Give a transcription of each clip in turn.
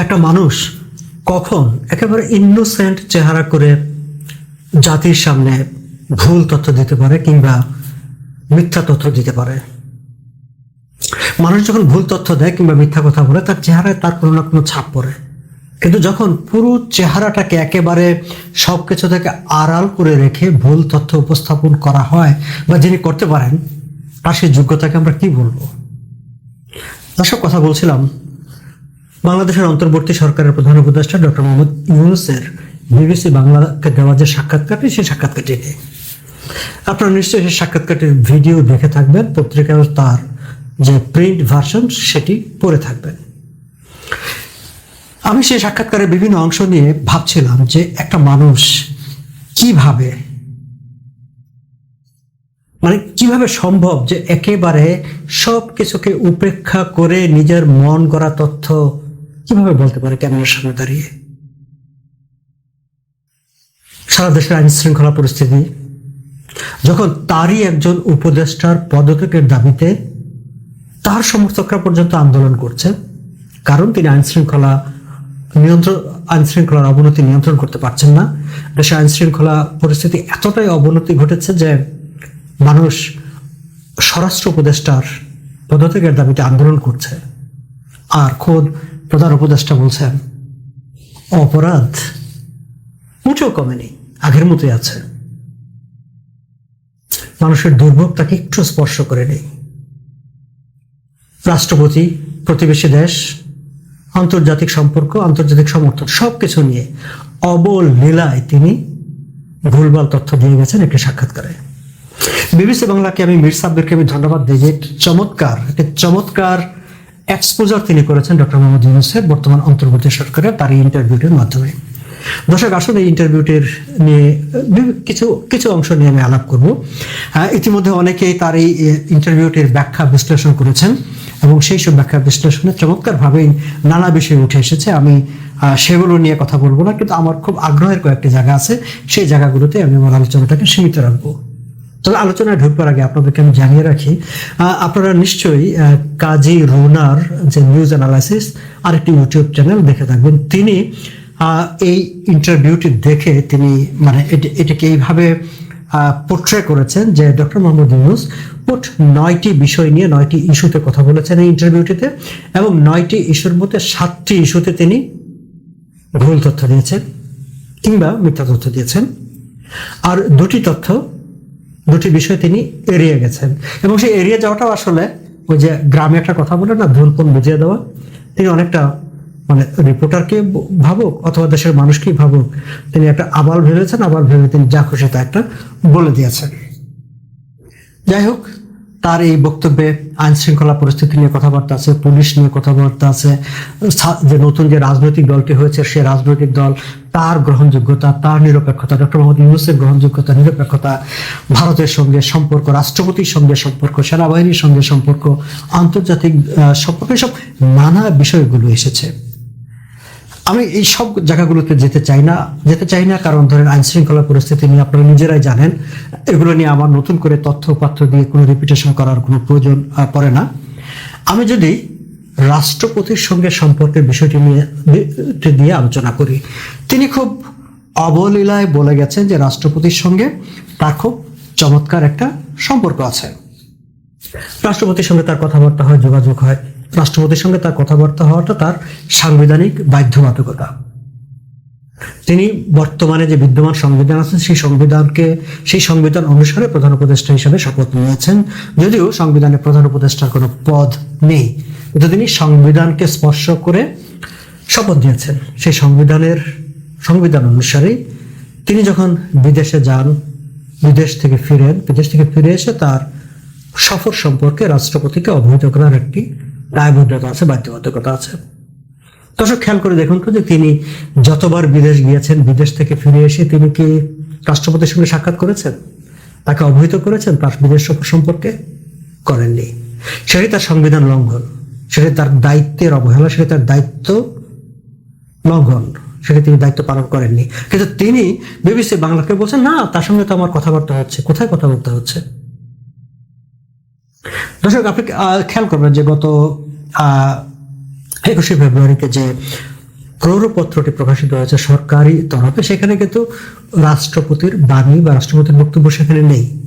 একটা মানুষ কখন একেবারে ইনোসেন্ট চেহারা করে জাতির সামনে ভুল তথ্য দিতে পারে কিংবা মিথ্যা তথ্য দিতে পারে? মানুষ যখন ভুল তথ্য দেয় কিংবা মিথ্যা কথা বলে, তার চেহারায় তার কোনো না কোনো ছাপ পড়ে। কিন্তু যখন পুরো চেহারাটাকে একেবারে সব কিছু থেকে আড়াল করে রেখে ভুল তথ্য উপস্থাপন করা হয় বা যিনি করতে পারেন, তার সেই যোগ্যতাকে আমরা কি বলব? দর্শক, কথা বলছিলাম বাংলাদেশের অন্তর্বর্তী সরকারের প্রধান উপদেষ্টা ডক্টর মোহাম্মদ ইউনুসের বিবিসি বাংলাকে দেওয়া যে সাক্ষাৎকারটি, সেই সাক্ষাৎকারটি আপনারা নিশ্চয়ই সেই সাক্ষাৎকারটির ভিডিও দেখে থাকবেন পত্রিকার তার যে প্রিন্ট ভার্সন সেটি পড়ে থাকবেন। আমি সেই সাক্ষাৎকারের বিভিন্ন অংশ নিয়ে ভাবছিলাম যে একটা মানুষ কীভাবে মানে কীভাবে সম্ভব যে একেবারে সব কিছুকে উপেক্ষা করে নিজের মন করা তথ্য কীভাবে বলতে পারে ক্যামেরার সামনে দাঁড়িয়ে? সারা দেশের আইন শৃঙ্খলা পরিস্থিতি, যখন তারই একজন উপদেষ্টার পদত্যাগের দাবিতে তার সমর্থকরা পর্যন্ত আন্দোলন করছে, কারণ তিনি আইন শৃঙ্খলা নিয়ন্ত্রণ, আইন শৃঙ্খলার অবনতি নিয়ন্ত্রণ করতে পারছেন না। দেশে আইন শৃঙ্খলা পরিস্থিতি এতটাই অবনতি ঘটেছে যে মানুষ স্বরাষ্ট্র উপদেষ্টার পদত্যাগের দাবিতে আন্দোলন করছে। আর খোদ প্রধান উপদেষ্টা বলছেন, অপরাধ মোটেও কমেনি, আগের মতোই আছে। মানুষের দুর্ভোগ তাকে একটু স্পর্শ করে নেই। রাষ্ট্রপতি, প্রতিবেশী দেশ, আন্তর্জাতিক সম্পর্ক, আন্তর্জাতিক সমর্থন সব কিছু নিয়ে অবল লীলায় তিনি ভুলভাল তথ্য দিয়ে গেছেন একটি সাক্ষাৎকারে। বিবিসি বাংলাকে আমি মীর সাব্বিরকে আমি ধন্যবাদ দিই যে, চমৎকার, একটি চমৎকার এক্সপোজার তিনি করেছেন ডক্টর মোহাম্মদ ইউনুসের বর্তমান অন্তর্বর্তী সরকারের তার এই ইন্টারভিউটির মাধ্যমে। দর্শক আসলে এই ইন্টারভিউটির নিয়ে কিছু কিছু অংশ নিয়ে আমি আলাপ করব। ইতিমধ্যে অনেকেই তার এই ইন্টারভিউটির ব্যাখ্যা বিশ্লেষণ করেছেন এবং সেই সব ব্যাখ্যা বিশ্লেষণে চমৎকারভাবেই নানা বিষয় উঠে এসেছে। আমি সেগুলো নিয়ে কথা বলব না, কিন্তু আমার খুব আগ্রহের কয়েকটি জায়গা আছে। সেই জায়গাগুলোতে আমি আমার আলোচনাটাকে সীমিত রাখব। তবে আলোচনায় ঢুকবার আগে আপনাদেরকে আমি জানিয়ে রাখি আপনারা নিশ্চয়ই কাজী রুনার যে নিউজ অ্যানালাইসিস আরেকটি ইউটিউব চ্যানেল দেখে থাকবেন। তিনি এই ইন্টারভিউটি দেখে তিনি মানে এটি- এটাকে এইভাবে পোট্রে করেছেন যে ডক্টর মোহাম্মদ ইউনুস মোট নয়টি বিষয় নিয়ে নয়টি ইস্যুতে কথা বলেছেন এই ইন্টারভিউটিতে এবং নয়টি ইস্যুর মধ্যে সাতটি ইস্যুতে তিনি ভুল তথ্য দিয়েছেন কিংবা মিথ্যা তথ্য দিয়েছেন। আর দুটি তথ্য দুটি বিষয় তিনি এড়িয়ে গেছেন। এবং সেই এড়িয়ে যাওয়াটাও আসলে ওই যে গ্রামে একটা কথা বলে না ধুলপন বুঝিয়ে দেওয়া, তিনি অনেকটা মানে রিপোর্টারকে ভাবুক অথবা দেশের মানুষকেই ভাবুক, তিনি একটা আবাল ভেবেছেন আবার ভেবে তিনি যা খুশি তা একটা বলে দিয়েছেন। যাই হোক তার এই বক্তব্যে আইন শৃঙ্খলা পরিস্থিতি নিয়ে কথাবার্তা আছে, পুলিশ নিয়ে কথাবার্তা আছে যে নতুন যে রাজনৈতিক দলটি হয়েছে, সে রাজনৈতিক দল তার গ্রহণযোগ্যতা, তার নিরপেক্ষতা, ডক্টর মোহাম্মদ ইউনুসের গ্রহণযোগ্যতা, নিরপেক্ষতা, ভারতের সঙ্গে সম্পর্ক, রাষ্ট্রপতির সঙ্গে সম্পর্ক, সেনাবাহিনীর সঙ্গে সম্পর্ক, আন্তর্জাতিক সম্পর্ক সব নানা বিষয়গুলো এসেছে। আমি এই সব জায়গাগুলোতে যেতে চাই না, যেতে চাই না কারণ ধরেন আইন শৃঙ্খলা পরিস্থিতি নিয়ে আপনারা নিজেরাই জানেন, এগুলো নিয়ে আমার নতুন করে তথ্য পাত্র দিয়ে কোনো রিপিটেশন করার কোনো প্রয়োজন পড়ে না। আমি যদি রাষ্ট্রপতির সঙ্গে সম্পর্কের বিষয়টি নিয়ে দিয়ে আলোচনা করি, তিনি খুব অবলীলায় বলে গেছেন যে রাষ্ট্রপতির সঙ্গে তার খুব চমৎকার একটা সম্পর্ক আছে। রাষ্ট্রপতির সঙ্গে তার কথাবার্তা হয়, যোগাযোগ হয়। রাষ্ট্রপতির সঙ্গে তার কথাবার্তা হওয়াটা তার সাংবিধানিক বাধ্যবাধকতা। তিনি বর্তমানে যে বিদ্যমান সংবিধান আছে, সেই সংবিধানকে, সেই সংবিধান অনুসারে প্রধান উপদেষ্টা হিসেবে শপথ নিয়েছেন। যদিও সংবিধানে প্রধান উপদেষ্টার কোনো পদ নেই, কিন্তু তিনি সংবিধানকে স্পর্শ করে শপথ নিয়েছেন। সেই সংবিধানের, সংবিধান অনুসারেই তিনি যখন বিদেশে যান, বিদেশ থেকে ফিরেন, বিদেশ থেকে ফিরে এসে তার সফর সম্পর্কে রাষ্ট্রপতিকে অবহিত করার একটি দায়বদ্ধতা আছে, বাধ্যবাধকতা আছে। দর্শক, খেয়াল করে দেখুন তো যে তিনি যতবার বিদেশ গিয়েছেন, বিদেশ থেকে ফিরে এসে তিনি কি রাষ্ট্রপতির সঙ্গে সাক্ষাৎ করেছেন? তাকে অবহিত করেছেন? তার বিদেশ সফর সম্পর্কে করেননি। সেটাই তার সংবিধান লঙ্ঘন। সেটাই তার দায়িত্বের অবহেলা, সেটাই তার দায়িত্ব লঙ্ঘন। সেটা তিনি দায়িত্ব পালন করেননি। কিন্তু তিনি বিবিসি বাংলাকে বলছেন, না, তার সঙ্গে তো আমার কথাবার্তা হচ্ছে। কোথায় কথাবার্তা হচ্ছে? দর্শক, আপনি খেয়াল করবেন যে গত একুশে ফেব্রুয়ারিতে যে ক্রৌরপত্রটি প্রকাশিত হয়েছে সরকারি তরফে, সেখানে কিন্তু রাষ্ট্রপতির বাণী বা রাষ্ট্রপতির বক্তব্য সেখানে নেই।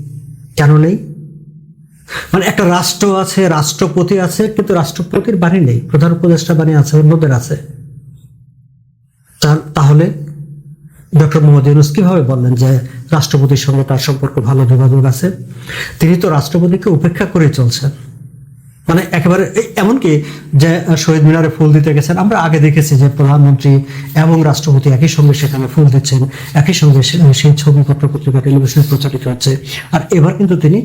কেন নেই? মানে একটা রাষ্ট্র আছে, রাষ্ট্রপতি আছে, কিন্তু রাষ্ট্রপতির বাণী নেই। প্রধান উপদেষ্টা বাণী আছে, অন্যদের আছে তা- তাহলে ডক্টর মোহাম্মদ ইউনুস কীভাবে বললেন যে রাষ্ট্রপতির সঙ্গে তার সম্পর্ক ভালো যোগাযোগ আছে? তিনি তো রাষ্ট্রপতিকে উপেক্ষা করে চলছেন। মানে একেবারে এমনকি যে শহীদ মিনারে ফুল দিতে গেছেন, আমরা আগে দেখেছি যে প্রধানমন্ত্রী এবং রাষ্ট্রপতি একই সঙ্গে সেখানে ফুল দিচ্ছেন, একই সঙ্গে সেই ছবি পত্র পত্রিকা, টেলিভিশনে প্রচারিত হচ্ছে। আর এবার কিন্তু তিনি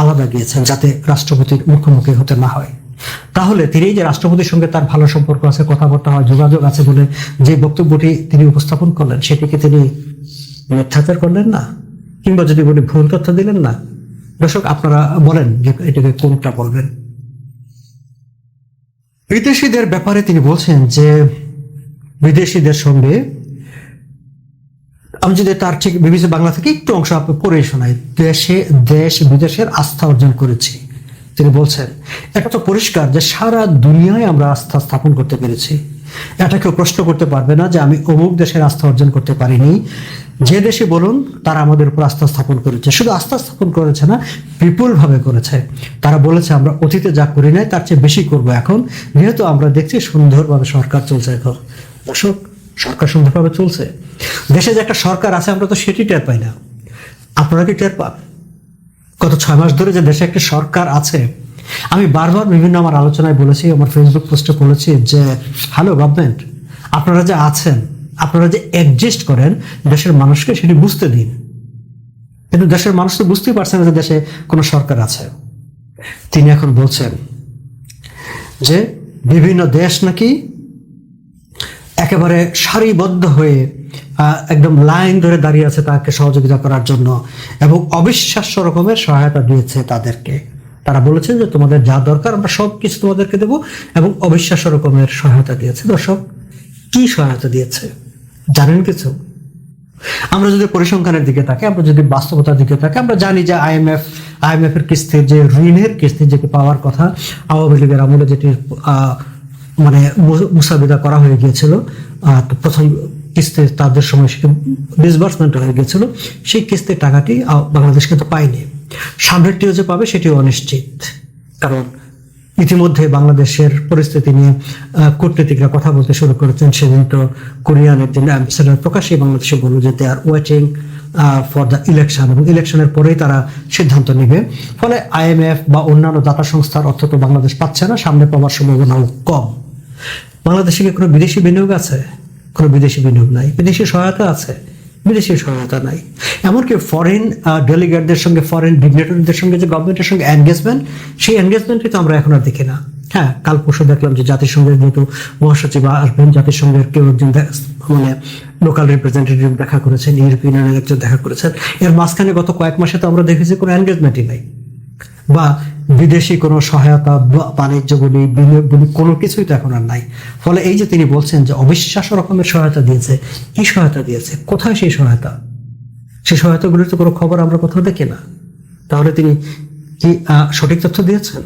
আলাদা গিয়েছেন যাতে রাষ্ট্রপতির মুখোমুখি হতে না হয়। তাহলে তিনি যে রাষ্ট্রপতির সঙ্গে তার ভালো সম্পর্ক আছে, কথাবার্তা হয়, যোগাযোগ আছে বলে যে বক্তব্যটি তিনি উপস্থাপন করলেন, সেটিকে তিনি মিথ্যাচার করলেন না? কিংবা যদি বলি ভুল তথ্য দিলেন না? দর্শক, আপনারা বলেন যে এটাকে কোনটা বলবেন? বিদেশিদের ব্যাপারে তিনি বলছেন যে বিদেশিদের সঙ্গে আমি যদি তার ঠিক বিবিসি বাংলা থেকে একটু অংশ পড়ে শোনাই, দেশে, দেশ বিদেশের আস্থা অর্জন করেছি। তিনি বলছেন এটা তো পরিষ্কার যে সারা দুনিয়ায় আমরা আস্থা স্থাপন করতে পেরেছি। এটা কেউ প্রশ্ন করতে পারবে না যে আমি অমুক দেশের আস্থা অর্জন করতে পারিনি। যে দেশে বলুন, তারা আমাদের উপর আস্থা স্থাপন করেছে। শুধু আস্থা স্থাপন করেছে না বিপুল ভাবে করেছে। তারা বলেছে, আমরা অতীতে যা করি নাই, তার চেয়ে বেশি করব এখন। যেহেতু আমরা দেখছি সুন্দরভাবে সরকার চলছে এখন। দর্শক, সরকার সুন্দরভাবে চলছে। দেশে যে একটা সরকার আছে, আমরা তো সেটি টের পাই না। আপনারা কি টের পান? গত ছয় মাস ধরে যে দেশে একটা সরকার আছে, আমি বারবার বিভিন্ন আমার আলোচনায় বলেছি, আমার ফেসবুক পোস্টে বলেছি যে হ্যালো গভর্নমেন্ট আপনারা যে আছেন, আপনারা যে অ্যাডজাস্ট করেন, দেশের মানুষকে সেটি বুঝতে দিন। কিন্তু দেশের মানুষ তো বুঝতেই পারছে না যে দেশে কোনো সরকার আছে। তিনি এখন বলছেন যে, বিভিন্ন দেশ নাকি একেবারে সারিবদ্ধ হয়ে একদম লাইন ধরে দাঁড়িয়ে আছে তাকে সহযোগিতা করার জন্য এবং অবিশ্বাস্য রকমের সহায়তা দিয়েছে তাদেরকে। তারা বলেছে যে তোমাদের যা দরকার আমরা সব কিছু তোমাদেরকে দেবো এবং অবিশ্বাস্য রকমের সহায়তা দিয়েছে। দর্শক, কি সহায়তা দিয়েছে? জানেন কিছু? আমরা যদি পরিসংখ্যানের দিকে তাকাই, আমরা যদি বাস্তবতার দিকে তাকাই, আমরা জানি যে আইএমএফ আইএমএফ এর কিস্তির যে ঋণের কিস্তি যেটি পাওয়ার কথা, আওয়ামী লীগের আমলে যেটি মানে মুসাবিদা করা হয়ে গিয়েছিল প্রথম কিস্তি তাদের সময় সেটি ডিসবার্সমেন্ট হয়ে গিয়েছিল সেই কিস্তির টাকাটি বাংলাদেশ কিন্তু পায়নি। সামনেরটিও যে পাবে, সেটিও অনিশ্চিত। কারণ ইতিমধ্যে বাংলাদেশের পরিস্থিতি নিয়ে কূটনীতিকরা কথা বলতে শুরু করেছেন। সেদিন তো কোরিয়ান একজন অ্যাম্বাসেডার প্রকাশ্যে বাংলাদেশে বলল যে they are waiting for the election এবং ইলেকশনের পরেই তারা সিদ্ধান্ত নেবে। ফলে আইএমএফ বা অন্যান্য দাতা সংস্থার অর্থ তো বাংলাদেশ পাচ্ছে না, সামনে পাওয়ার সম্ভাবনাও কম। বাংলাদেশে কি কোনো বিদেশি বিনিয়োগ আছে? কোনো বিদেশি বিনিয়োগ নাই। বিদেশি সহায়তা আছে, বিদেশি সহায়তা নাই। এমনকি ফরেন ডেলিগেটদের সঙ্গে ফরেন ডিগনেটরিদের সঙ্গে যে গভর্নমেন্টের সঙ্গে এনগেজমেন্ট সেই এনগেজমেন্টই তো আমরা এখন আর দেখি না। হ্যাঁ কাল পরশু দেখলাম যে জাতিসংঘের যেহেতু মহাসচিব আসবেন, জাতিসংঘের কেউ একজন মানে লোকাল রিপ্রেজেন্টেটিভ দেখা করেছেন ইউরোপিয়ান ইউনিয়নের একজন দেখা করেছেন। এর মাঝখানে গত কয়েক মাসে তো আমরা দেখেছি কোনো এনগেজমেন্টই নাই। বা বিদেশি কোনো সহায়তা বাণিজ্য বলি, বিনিয়োগ বলি, কোনো কিছুই তো এখন আর নাই। ফলে এই যে তিনি বলছেন যে অবিশ্বাস্য রকমের সহায়তা দিয়েছে, কি সহায়তা দিয়েছে? কোথায় সেই সহায়তা? সেই সহায়তাগুলির তো কোনো খবর আমরা কোথাও দেখি না। তাহলে তিনি কি সঠিক তথ্য দিয়েছেন?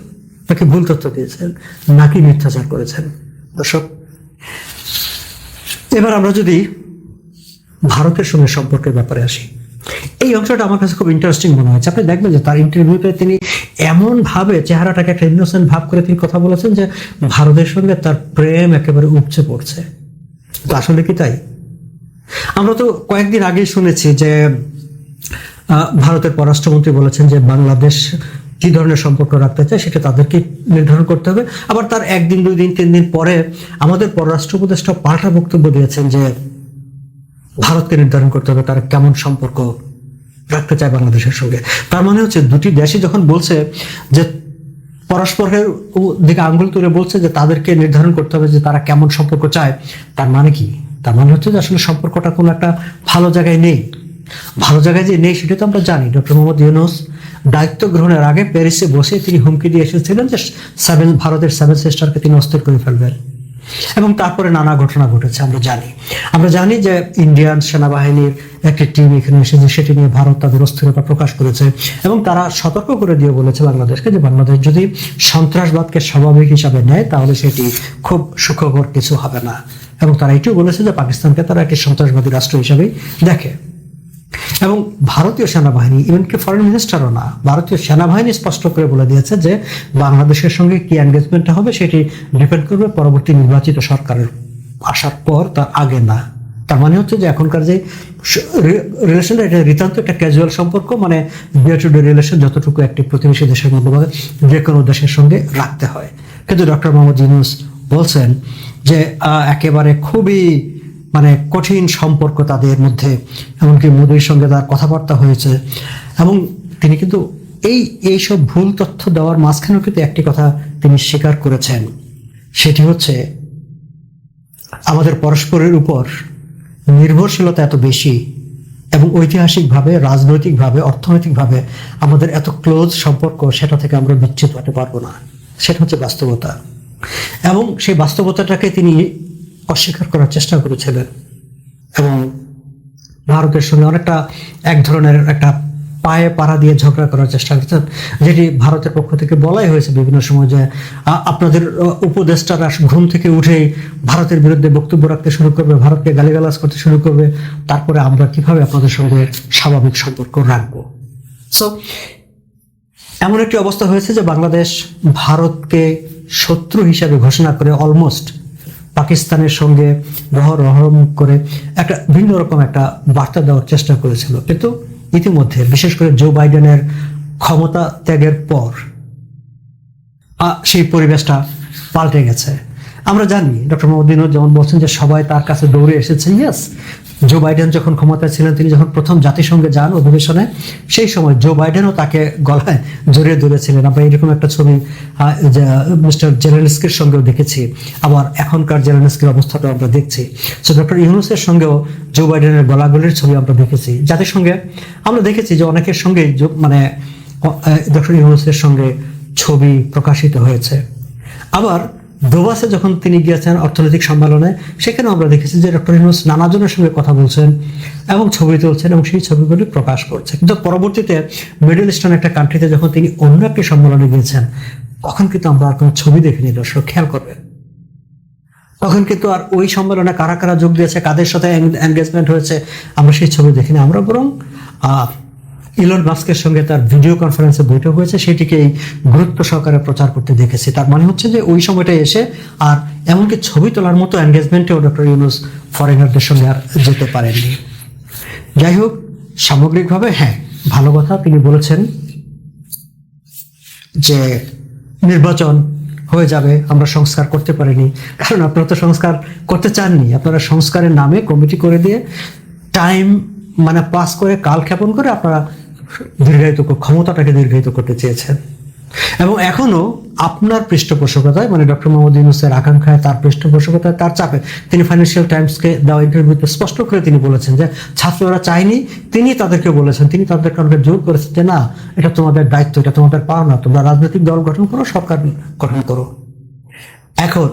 নাকি ভুল তথ্য দিয়েছেন? নাকি মিথ্যাচার করেছেন? দর্শক, এবার আমরা যদি ভারতের সঙ্গে সম্পর্কের ব্যাপারে আসি। এই অংশটা আমার কাছে খুব ইন্টারেস্টিং মনে হয়েছে। আপনি দেখবেন যে তার ইন্টারভিউতে তিনি এমন ভাবে চেহারাটাকে একটা ইনোসেন্ট ভাব করে তিনি কথা বলেছেন যে ভারতের সঙ্গে তার প্রেম একেবারে উপচে পড়ছে। তো আসলে কি তাই? আমরা তো কয়েকদিন আগেই শুনেছি যে ভারতের পররাষ্ট্রমন্ত্রী বলেছেন যে বাংলাদেশ কি ধরনের সম্পর্ক রাখতে চায় সেটা তাদেরকে নির্ধারণ করতে হবে। আবার তার একদিন, দুই দিন, তিন দিন পরে আমাদের পররাষ্ট্র উপদেষ্টা পাল্টা বক্তব্য দিয়েছেন যে ভারতকে নির্ধারণ করতে হবে তারা কেমন সম্পর্ক রাখতে চায় বাংলাদেশের সঙ্গে। তার মানে হচ্ছে দুটি দেশই যখন বলছে যে পরস্পরের দিকে আঙ্গুল তুলে বলছে যে তাদেরকে নির্ধারণ করতে হবে যে তারা কেমন সম্পর্ক চায়, তার মানে কি? তার মানে হচ্ছে যে আসলে সম্পর্কটা কোনো একটা ভালো জায়গায় নেই। ভালো জায়গায় যে নেই সেটা তো আমরা জানি। ডক্টর মোহাম্মদ ইউনুস দায়িত্ব গ্রহণের আগে প্যারিসে বসে তিনি হুমকি দিয়ে এসেছিলেন যে সেভেন ভারতের সেভেন সিস্টারকে তিনি অস্থির করে ফেলবেন। এবং তারপরে নানা ঘটনা ঘটেছে, আমরা জানি। আমরা জানি যে ইন্ডিয়ান সেনাবাহিনীর একটি টিম এখানে এসেছে, সেটি নিয়ে ভারত তাদের অস্থিরতা প্রকাশ করেছে এবং তারা সতর্ক করে দিয়ে বলেছে বাংলাদেশকে যে বাংলাদেশ যদি সন্ত্রাসবাদকে স্বাভাবিক হিসাবে নেয়, তাহলে সেটি খুব সুখকর কিছু হবে না। এবং তারা এটিও বলেছে যে পাকিস্তানকে তারা একটি সন্ত্রাসবাদী রাষ্ট্র হিসাবেই দেখে। এবং ভারতীয় সেনাবাহিনী ইভেনকি ফরেন মিনিস্টারও না, ভারতীয় সেনাবাহিনী স্পষ্ট করে বলে দিয়েছে যে বাংলাদেশের সঙ্গে কি এনগেজমেন্টটা হবে সেটি ডিপেন্ড করবে পরবর্তী নির্বাচিত সরকারের। আসার পর তার আগে না। তার মানে হচ্ছে যে এখনকার যে রিলেশনটা এটা রীতান্ত একটা ক্যাজুয়াল সম্পর্ক মানে ডে টু ডে রিলেশন যতটুকু একটি প্রতিবেশী দেশের মধ্যে যে কোনো দেশের সঙ্গে রাখতে হয়। কিন্তু ডক্টর মোহাম্মদ ইউনুস বলছেন যে একেবারে খুবই মানে কঠিন সম্পর্ক তাদের মধ্যে, এমনকি মোদীর সঙ্গে তার কথাবার্তা হয়েছে। এবং তিনি কিন্তু এই এইসব ভুল তথ্য দেওয়ার মাঝখানেও কিন্তু একটি কথা তিনি স্বীকার করেছেন। সেটি হচ্ছে, আমাদের পরস্পরের উপর নির্ভরশীলতা এত বেশি এবং ঐতিহাসিকভাবে, রাজনৈতিকভাবে, অর্থনৈতিকভাবে আমাদের এত ক্লোজ সম্পর্ক, সেটা থেকে আমরা বিচ্ছিত হতে পারব না। সেটা হচ্ছে বাস্তবতা। এবং সেই বাস্তবতাটাকে তিনি অস্বীকার করার চেষ্টা করেছিলেন। এবং ভারতের সঙ্গে অনেকটা এক ধরনের একটা পায়ে পাড়া দিয়ে ঝগড়া করার চেষ্টা করছেন, যেটি ভারতের পক্ষ থেকে বলাই হয়েছে বিভিন্ন সময় যে আপনাদের উপদেষ্টারা ঘুম থেকে উঠেই ভারতের বিরুদ্ধে বক্তব্য রাখতে শুরু করবে, ভারতকে গালিগালাজ করতে শুরু করবে। তারপরে আমরা কীভাবে আপনাদের সঙ্গে স্বাভাবিক সম্পর্ক রাখব? সো এমন একটি অবস্থা হয়েছে যে, বাংলাদেশ ভারতকে শত্রু হিসাবে ঘোষণা করে অলমোস্ট পাকিস্তানের সঙ্গে রহ, রহম করে একটা ভিন্ন রকম একটা বার্তা দেওয়ার চেষ্টা করেছিল। কিন্তু ইতিমধ্যে, বিশেষ করে জো বাইডেনের ক্ষমতা ত্যাগের পর সেই পরিবেশটা পাল্টে গেছে। আমরা জানি, ডক্টর মোহাম্মদিনও যেমন বলছেন যে সবাই তার কাছে দৌড়ে এসেছে। ইয়েস জো বাইডেন যখন ক্ষমতায় ছিলেন, তিনি যখন প্রথম জাতিসংঘে যান অধিবেশনে, সেই সময় জো বাইডেনও তাকে গলায় জড়িয়ে ধরেছিলেন। আমরা এরকম একটা ছবি মিস্টার জেলেনস্কির সঙ্গেও দেখেছি। আবার এখনকার জেলেনস্কির অবস্থাটা আমরা দেখছি। সো ডক্টর ইউনুসের সঙ্গেও জো বাইডেনের গলাগলির ছবি আমরা দেখেছি। জাতিসংঘে আমরা দেখেছি যে অনেকের সঙ্গে মানে ডক্টর ইউনুসের সঙ্গে ছবি প্রকাশিত হয়েছে। আবার দোবাসে যখন তিনি গিয়েছেন অর্থনৈতিক সম্মেলনে সেখানে আমরা দেখেছি যে ডক্টর ইউনুস নানাজনের সঙ্গে কথা বলছেন এবং ছবি তুলছেন এবং সেই ছবিগুলি প্রকাশ করছে কিন্তু পরবর্তীতে মিডল ইস্টার্ন একটা কান্ট্রিতে যখন তিনি অন্য একটি সম্মেলনে গিয়েছেন, তখন কিন্তু আমরা আর কোনো ছবি দেখিনি, দর্শক, খেয়াল করবেন। তখন কিন্তু আর ওই সম্মেলনে কারা কারা যোগ দিয়েছে, কাদের সাথে এনগেজমেন্ট হয়েছে, আমরা সেই ছবি দেখিনি। আমরা বরং ইলন মাস্কের সঙ্গে তার ভিডিও কনফারেন্সে বৈঠক হয়েছে সেটিকেই গুরুত্ব সহকারে প্রচার করতে দেখেছি। তার মানে হচ্ছে যে ওই সময়টা এসে আর এমনকি ছবি তোলার মতো এনগেজমেন্টেও ডক্টর ইউনুস ফরেনারদের সঙ্গে আর যেতে পারেননি। যাই হোক, সামগ্রিকভাবে হ্যাঁ ভালো কথা তিনি বলেছেন যে নির্বাচন হয়ে যাবে, আমরা সংস্কার করতে পারিনি। কারণ আপনারা তো সংস্কার করতে চাননি। আপনারা সংস্কারের নামে কমিটি করে দিয়ে টাইম মানে পাস করে কালক্ষেপণ করে আপনারা দীর্ঘায়িত ক্ষমতাটাকে দীর্ঘায়িত করতে চেয়েছেন। এবং এখনও আপনার পৃষ্ঠপোষকতায় মানে ডক্টর মোহাম্মদ ইউনুসের আকাঙ্ক্ষায় তার পৃষ্ঠপোষকতায় তার চাপে তিনি ফাইন্যান্সিয়াল টাইমসকে দেওয়া ইন্টারভিউতে স্পষ্ট করে তিনি বলেছেন যে, ছাত্ররা চায়নি, তিনি তাদেরকে বলেছেন, তিনি তাদের কারণে জোর করেছেন যে, না, এটা তোমাদের দায়িত্ব, এটা তোমাদের পাওনা, তোমরা রাজনৈতিক দল গঠন করো, সরকার গঠন করো। এখন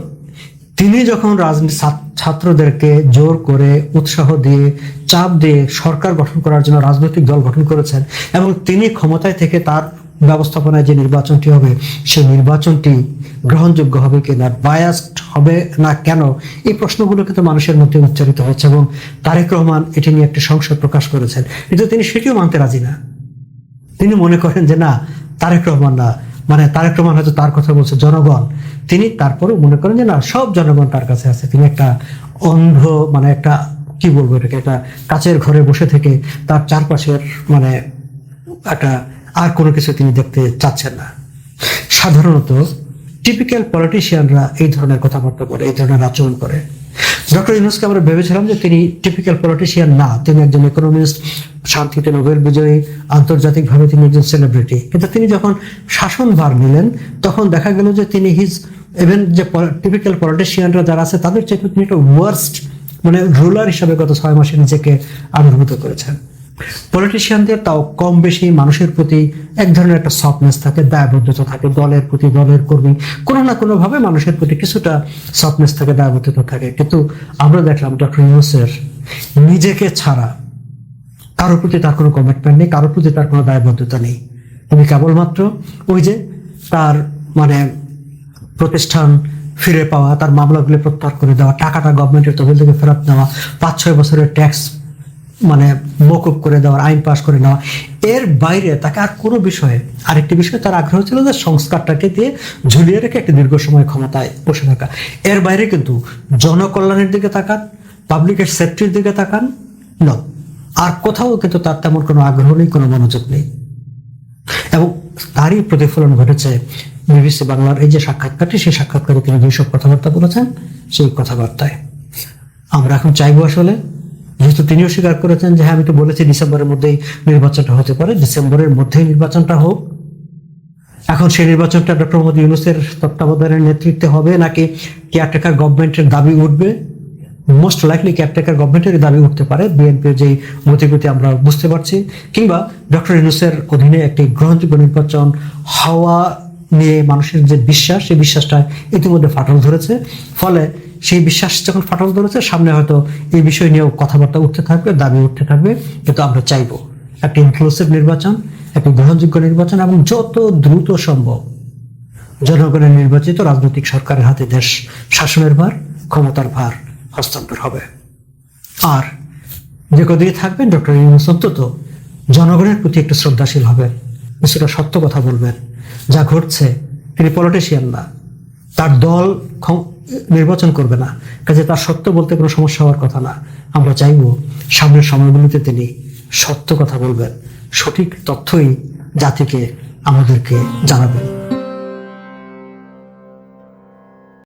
তিনি যখন রাজনীতি ছাত্রদেরকে জোর করে উৎসাহ দিয়ে, চাপ দিয়ে সরকার গঠন করার জন্য রাজনৈতিক দল গঠন করেছেন এবং তিনি ক্ষমতায় থেকে তার ব্যবস্থাপনায় যে নির্বাচনটি হবে সেই নির্বাচনটি গ্রহণযোগ্য হবে কিনা বায়াসড হবে না কেন, এই প্রশ্নগুলো কিন্তু মানুষের মধ্যে উচ্চারিত হচ্ছে এবং তারেক রহমান এটি নিয়ে একটি সংসদ প্রকাশ করেছেন। কিন্তু তিনি সেটিও মানতে রাজি না। তিনি মনে করেন যে না, তারেক রহমান না মানে তারেক রহমান হয়তো তার কথা বলছে জনগণ। তিনি তারপরেও মনে করেন যে না, সব জনগণ তার কাছে আছে। তিনি একটা অন্ধ মানে একটা, কি বলব এটাকে, একটা কাচের ঘরে বসে থেকে তার চারপাশের মানে একটা আর কোনো কিছু তিনি দেখতে চাচ্ছেন না। সাধারণত টিপিক্যাল পলিটিশিয়ানরা এই ধরনের কথাবার্তা বলে, এই ধরনের আচরণ করে। ডক্টর ইউনুসকে আমরা ভেবেছিলাম যে তিনি টিপিক্যাল পলিটিশিয়ান না। তিনি একজন ইকোনমিস্ট শান্তিতে নোবেল বিজয়ী, আন্তর্জাতিকভাবে তিনি একজন সেলিব্রিটি কিন্তু তিনি যখন শাসনভার নিলেন, তখন দেখা গেল যে তিনি হিজ ইভেন যে টিপিক্যাল পলিটিশিয়ানরা যারা আছে, তাদের চেয়ে তিনি একটা ওয়ার্স্ট মানে রুলার হিসাবে গত ছয় মাসে নিজেকে আবির্ভূত করেছেন। পলিটিশিয়ানদের তাও কম বেশি মানুষের প্রতি এক ধরনের একটা সফটনেস থাকে, দায়বদ্ধতা থাকে, দলের প্রতি দলের কর্মী। কোনো না কোনোভাবে মানুষের প্রতি কিছুটা সফটনেস থাকে, দায়বদ্ধতা থাকে। কিন্তু আমরা দেখলাম ডক্টর ইউনুসের নিজেকে ছাড়া কারোর প্রতি তার কোনো কমিটমেন্ট নেই, কারোর প্রতি তার কোনো দায়বদ্ধতা নেই। তিনি কেবলমাত্র ওই যে তার মানে প্রতিষ্ঠান ফিরে পাওয়া, তার মামলাগুলি প্রত্যাহার করে দেওয়া, টাকাটা গভর্নমেন্টের তহবিল থেকে ফেরত নেওয়া পাঁচ ছয় বছরের ট্যাক্স মানে মকুব করে দেওয়ার, আইন পাশ করে নেওয়া। এর বাইরে তাকে আর কোনো বিষয়ে, আরেকটি বিষয়ে তার আগ্রহ ছিল যে সংস্কারটাকে দিয়ে ঝুলিয়ে রেখে একটি দীর্ঘ সময় ক্ষমতায় বসে থাকা। এর বাইরে কিন্তু জনকল্যাণের দিকে তাকান পাবলিকের সেফটির দিকে তাকান ন আর কোথাও কিন্তু তার তেমন কোনো আগ্রহ নেই, কোনো মনোযোগ নেই। এবং তারই প্রতিফলন ঘটেছে বিবিসি বাংলার এই যে সাক্ষাৎকারটি, সেই সাক্ষাৎকারে তিনি যেসব কথাবার্তা বলেছেন, সেই কথাবার্তায়। আমরা এখন চাইব আসলে যেহেতু তিনিও স্বীকার করেছেন যে হ্যাঁ আমি তো বলেছি ডিসেম্বরের মধ্যেই নির্বাচনটা হতে পারে, ডিসেম্বরের মধ্যেই নির্বাচনটা হোক। এখন সেই নির্বাচনটা ডক্টর মোদী ইউনুসের তত্ত্বাবধানের নেতৃত্বে হবে নাকি কেয়ারটেকার গভর্নমেন্টের দাবি উঠবে? মোস্ট লাইকলি কেয়ারটেকার গভর্নমেন্টের দাবি উঠতে পারে, বিএনপির যেই মতিগতি আমরা বুঝতে পারছি। কিংবা ডক্টর ইউনুসের অধীনে একটি গ্রহণযোগ্য নির্বাচন হওয়া নিয়ে মানুষের যে বিশ্বাস, সেই বিশ্বাসটা ইতিমধ্যে ফাটল ধরেছে। ফলে সেই বিশ্বাস যখন ফাটল ধরেছে, সামনে হয়তো এই বিষয় নিয়েও কথাবার্তা উঠতে থাকবে, দাবি উঠতে থাকবে কিন্তু আমরা চাইব। একটা ইনক্লুসিভ নির্বাচন, একটা গ্রহণযোগ্য নির্বাচন, এবং যত দ্রুত সম্ভব জনগণের নির্বাচিত রাজনৈতিক সরকারের হাতে দেশ শাসনের ভার, ক্ষমতার ভার হস্তান্তর হবে। আর যে কদিকে থাকবেন, ডক্টর ইউনুস অন্তত জনগণের প্রতি একটু শ্রদ্ধাশীল হবেন কিছুটা সত্য কথা বলবেন। যা ঘটছে, তিনি পলিটিশিয়ান না। তার দল নির্বাচন করবে না। কাজে তার সত্য বলতে কোনো সমস্যা হওয়ার কথা না। আমরা চাইব সামনের সময়গুলিতে তিনি সত্য কথা বলবেন। সঠিক তথ্যই জাতিকে আমাদেরকে জানাবেন।